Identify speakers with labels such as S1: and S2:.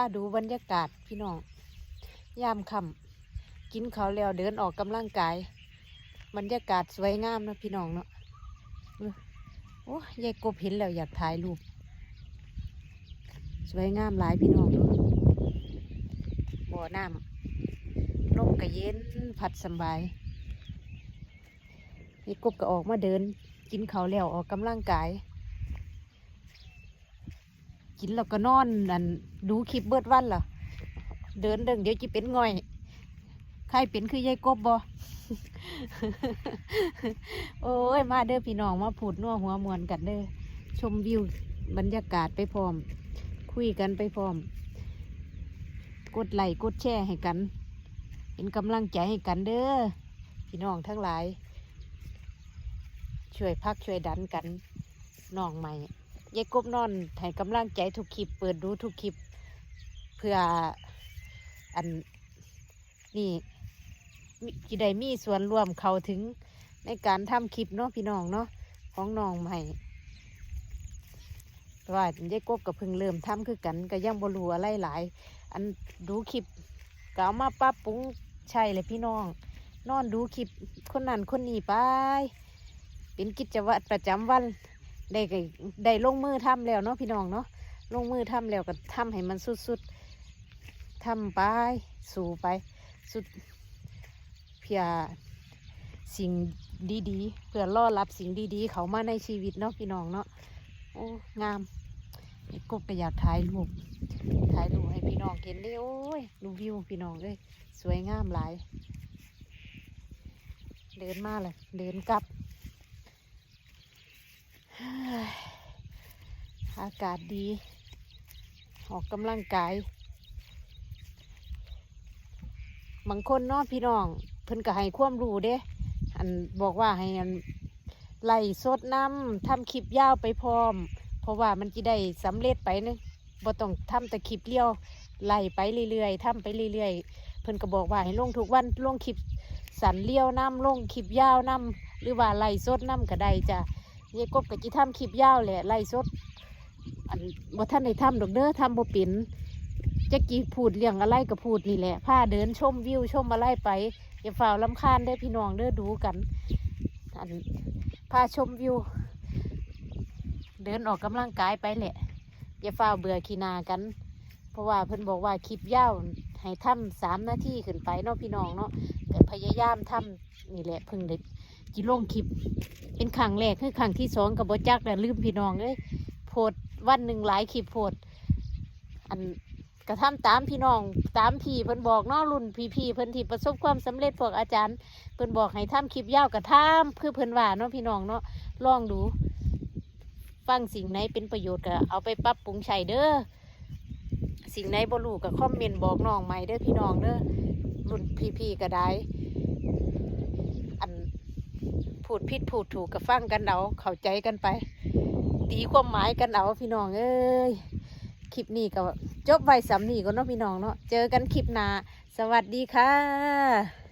S1: าดูบรรยากาศพี่น้อง ยามค่ำกินเขาวแล้วเดินออกกำลังกาย บรรยากาศสวยงามนะพี่น้องเนาะโอ้ยายกบเห็นแล้วอยากถ่ายรูป สวยงามหลายพี่น้องเนาะบ่อน้ำลมก็เย็นพัดสบายยายกบก็ออกมาเดิน กินเขาวแล้วออกกำลังกาย กินแล้วก็นอนนั่นดูคลิปเบิดวันล่ะเดินเดิงเดี๋ยวจะเป็นง่อยใครเป็นคือยายกบบ่โอ้ย มาเด้อพี่น้องมาพูดนัวหัวมวนกันเด้อชมวิวบรรยากาศไปพร้อม คุยกันไปพร้อม กดไลค์กดแชร์ให้กัน เป็นกำลังใจให้กันเด้อพี่น้องทั้งหลาย ช่วยพักช่วยดันกันน้องใหม่ ยายกบนอนให้กำลังใจทุกคลิป เปิดดูทุกคลิป เพื่ออันนี่มิจิได้มีส่วนร่วมเขาถึงในการทำคลิปเนาะพี่น้องเนาะของน้องใหม่ว่ายายกบก็เพิ่งเริ่มทำคือกันก็ยังบรูอะไรหลาย อันดูคลิปก็เอามาปรับปรุงใช่เลยพี่น้อง นอนดูคลิปคนนั้นคนนี้ไป เป็นกิจวัตรประจำวัน ได้ก็ได้ลงมือทำแล้วเนาะพี่น้องเนาะลงมือทำแล้วก็ทำให้มันสุดๆทำไปสู่ไปสุดเพื่อสิ่งดีๆ เพื่อล่อรับสิ่งดีๆ เขามาในชีวิตเนาะพี่น้องเนาะโอ้งามไอ้กบก็อยากถ่ายรูปถ่ายรูปให้พี่น้องเห็นเลยโอ้ยดูวิวพี่น้องเลยสวยงามหลาย เดินมาเลยเดินกลับ อากาศดี ออกกำลังกาย บางคนเนาะพี่น้อง เพิ่นก็ให้ความรู้เด้ อันบอกว่าให้อันไล่สดน้ำทำคลิปยาวไปพร้อม เพราะว่ามันจะได้สำเร็จไปเนึงบ่ต้องทำแต่คลิปเลี้ยวไล่ไปเรื่อยๆทำไปเรื่อยๆ เพิ่นก็บอกว่าให้ลงทุกวันลงคลิปสันเลี้ยวน้ำลงคลิปยาวน้ำหรือว่าไล่สดน้ำก็ได้จ้ะ ยายกบกับจีทำคลิปยาวแหละไล่สดอันบ่ท่านได้ทำดอกเด้อทำบ่เป็นจะกี่พูดเรื่องอะไรก็พูดนี่แหละพาเดินชมวิวชมอะไรไปอย่าฝ่าวลำคาญเด้พี่น้องเด้อดูกันอันพาชมวิว เดินออกกำลังกายไปแหละอย่าฝ่าวเบื่อขีนากัน เพราะว่าเพิ่นบอกว่าคลิปยาวให้ทำสามนาทีขึ้นไปเนาะพี่น้องเนาะแต่พยายามทำนี่แหละเพิ่งได้ จิลงคลิป เป็นครั้งแรกคือครั้งที่สองกับบจักแต่ลืมพี่น้องเลยโพดวันหนึ่งหลายคลิปโพดอันกระทำตามพี่น้องตามพี่เพิ่นบอกนาะรุ่นพี่พี่เพิ่นที่ประสบความสำเร็จพวกอาจารย์ เพิ่นบอกให้ทำคลิปยาวกระทำคือเพิ่นว่าเนาะพี่น้องเนาะลองดู ฟังสิ่งไหนเป็นประโยชน์ก็เอาไปปรับปรุงใช้เด้อสิ่งไหนบ่รู้ก็คอมเมนต์บอกน้องใหม่เด้อพี่น้องเด้อรุ่นพี่พี่ก็ได้ ดผิดพูดถูกกับฟังกันเอาเข้าใจกันไป ตีความหมายกันเอาพี่น้องเอ้ยคลิปนี้ก็จบไว้สำนีก็เนาะพี่น้องเนาะเจอกันคลิปหน้าสวัสดีค่ะ